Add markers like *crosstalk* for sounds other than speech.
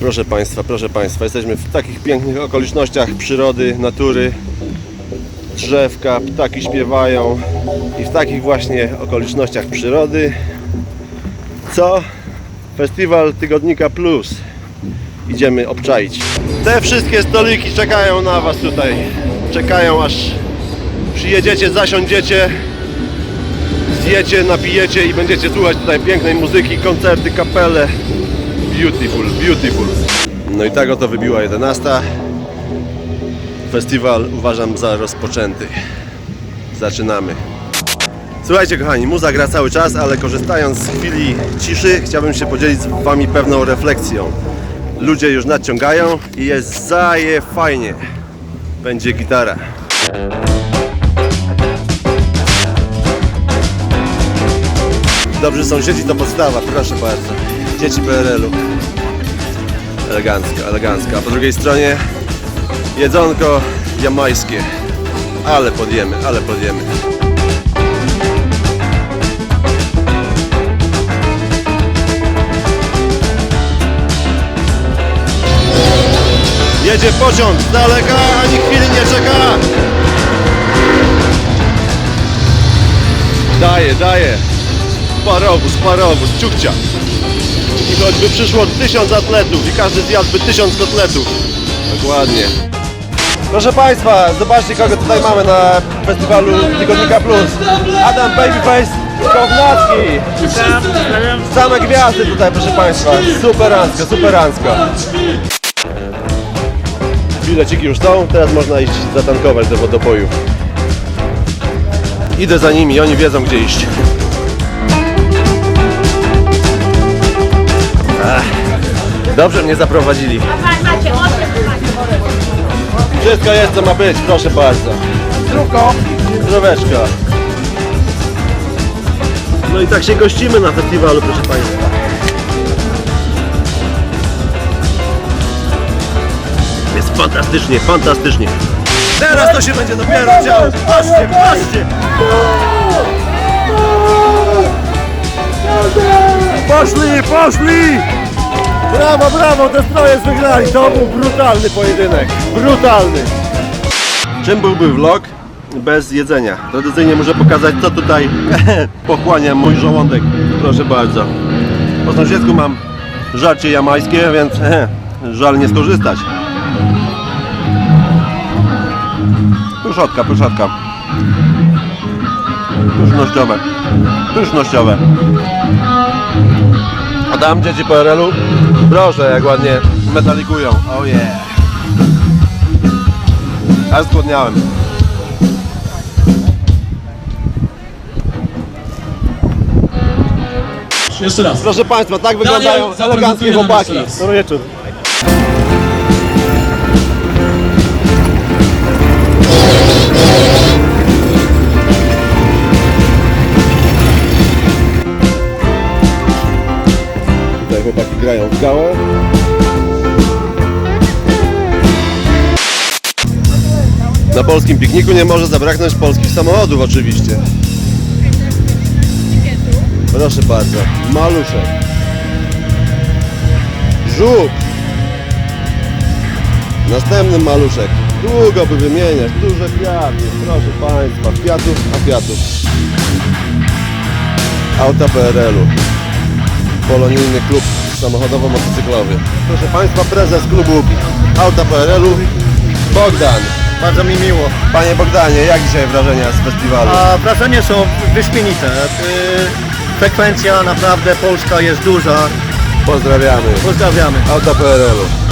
Proszę Państwa, proszę Państwa, jesteśmy w takich pięknych okolicznościach przyrody, natury. Drzewka, ptaki śpiewają i w takich właśnie okolicznościach przyrody co Festiwal Tygodnika Plus idziemy obczaić. Te wszystkie stoliki czekają na Was tutaj. Czekają aż przyjedziecie, zasiądziecie, zjecie, napijecie i będziecie słuchać tutaj pięknej muzyki, koncerty, kapele. Beautiful, beautiful. No i tak oto wybiła 11. Festiwal uważam za rozpoczęty. Zaczynamy. Słuchajcie kochani, muza gra cały czas, ale korzystając z chwili ciszy chciałbym się podzielić z Wami pewną refleksją. Ludzie już nadciągają i jest zaje fajnie. Będzie gitara. Dobrzy sąsiedzi to podstawa, proszę bardzo. Dzieci PRL-u. Elegancko. A po drugiej stronie jedzonko jamańskie. Ale podjemy, ale podjemy. Jedzie pociąg z daleka, ani chwili nie czeka. Daje, daje. Parowóz, parowóz, ciukcia. I choćby przyszło tysiąc atletów i każdy zjadłby tysiąc kotletów. Dokładnie. Proszę Państwa, zobaczcie kogo tutaj mamy na festiwalu Tygodnika Plus. Adam Babyface Kownacki. Same gwiazdy tutaj, proszę Państwa. Superancko, superancko. Bileciki już są, teraz można iść zatankować do wodopoju. Idę za nimi, oni wiedzą gdzie iść. Ach, dobrze mnie zaprowadzili. Macie 8 Wszystko jest co ma być, proszę bardzo. Zdrówko. Zdróweczka. No i tak się gościmy na festiwalu, proszę Państwa. Jest fantastycznie, fantastycznie. Teraz to się będzie dopiero działo. Patrzcie, patrzcie. Poszli, poszli! Brawo, brawo, Destroyers wygrali. To był brutalny pojedynek. Brutalny. Czym byłby vlog bez jedzenia? Tradycyjnie muszę pokazać, co tutaj *laughs* pochłania mój żołądek. Proszę bardzo. Po sąsiedzku mam żarcie jamańskie, więc *laughs* żal nie skorzystać. Pyszotka, pyszotka. Pysznościowe. Pysznościowe. A tam dzieci PRL-u? Proszę, jak ładnie metalikują. Oh yeah. Aż zgłodniałem. Jeszcze raz. Proszę Państwa, tak wyglądają eleganckie chłopaki. Dobry wieczór. Na polskim pikniku nie może zabraknąć polskich samochodów oczywiście. Proszę bardzo, maluszek. Żuk. Następny maluszek. Długo by wymieniać, duże kwiaty. Proszę Państwa, kwiatów, a kwiatów. Auta PRL-u. Polonijny klub samochodowo-motocyklowy. Proszę Państwa, prezes klubu Auta PRL-u Bogdan. Bardzo mi miło. Panie Bogdanie, jak dzisiaj wrażenia z festiwalu? A wrażenia są wyśmienite. Y, Frekwencja naprawdę polska jest duża. Pozdrawiamy. Pozdrawiamy. Auta PRL-u.